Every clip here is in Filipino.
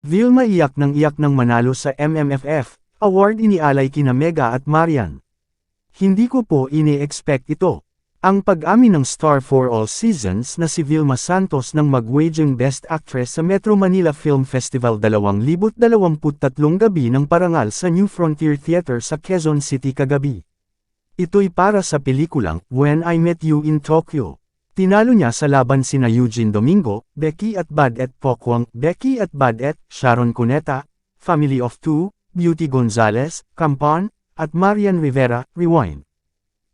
Vilma iyak ng iyak ng manalo sa MMFF, award inialay kina Mega at Marian. Hindi ko po ini-expect ito. Ang pag-amin ng star for all seasons na si Vilma Santos ng magwaging Best Actress sa Metro Manila Film Festival 2023 gabi ng parangal sa New Frontier Theater sa Quezon City kagabi. Ito'y para sa pelikulang When I Met You in Tokyo. Tinalo niya sa laban sina Eugene Domingo, Becky at Badet Pokwang, Becky at Badet, Sharon Cuneta, Family of Two, Beauty Gonzalez, Campon, at Marian Rivera, Rewind.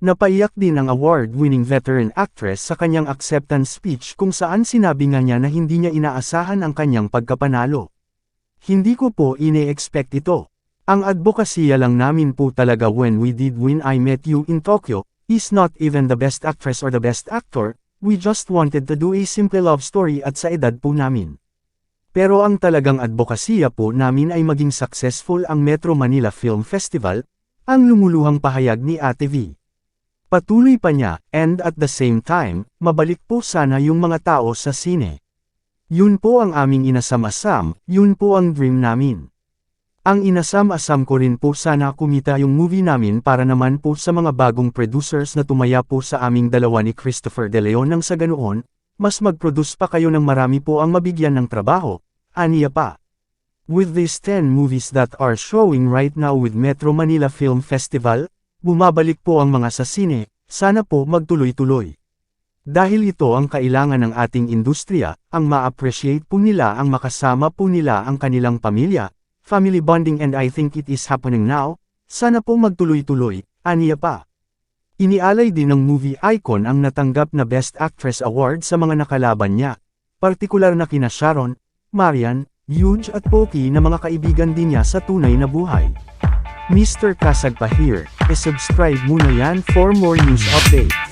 Napaiyak din ang award-winning veteran actress sa kanyang acceptance speech kung saan sinabi nga niya na hindi niya inaasahan ang kanyang pagkapanalo. Hindi ko po ine-expect ito. Ang advokasya lang namin po talaga when we did When I Met You in Tokyo, is not even the best actress or the best actor, we just wanted to do a simple love story at sa edad po namin. Pero ang talagang advokasya po namin ay maging successful ang Metro Manila Film Festival, ang lumuluhang pahayag ni Ate V. Patuloy pa niya, and at the same time, mabalik po sana yung mga tao sa sine. Yun po ang aming inasam-asam, yun po ang dream namin. Ang inasam-asam ko rin po sana kumita yung movie namin para naman po sa mga bagong producers na tumaya po sa aming dalawa ni Christopher De Leon nang sa ganoon, mas mag-produce pa kayo ng marami po ang mabigyan ng trabaho, aniya pa. With these 10 movies that are showing right now with Metro Manila Film Festival, bumabalik po ang mga sa sine, sana po magtuloy-tuloy. Dahil ito ang kailangan ng ating industriya, ang ma-appreciate po nila ang makasama po nila ang kanilang pamilya, family bonding and I think it is happening now, sana po magtuloy-tuloy, aniya pa. Inialay din ng movie icon ang natanggap na Best Actress Award sa mga nakalaban niya, partikular na kina Sharon, Marian, Huge at Poki na mga kaibigan din niya sa tunay na buhay. Mr. Kasagpa here, e-subscribe muna yan for more news updates.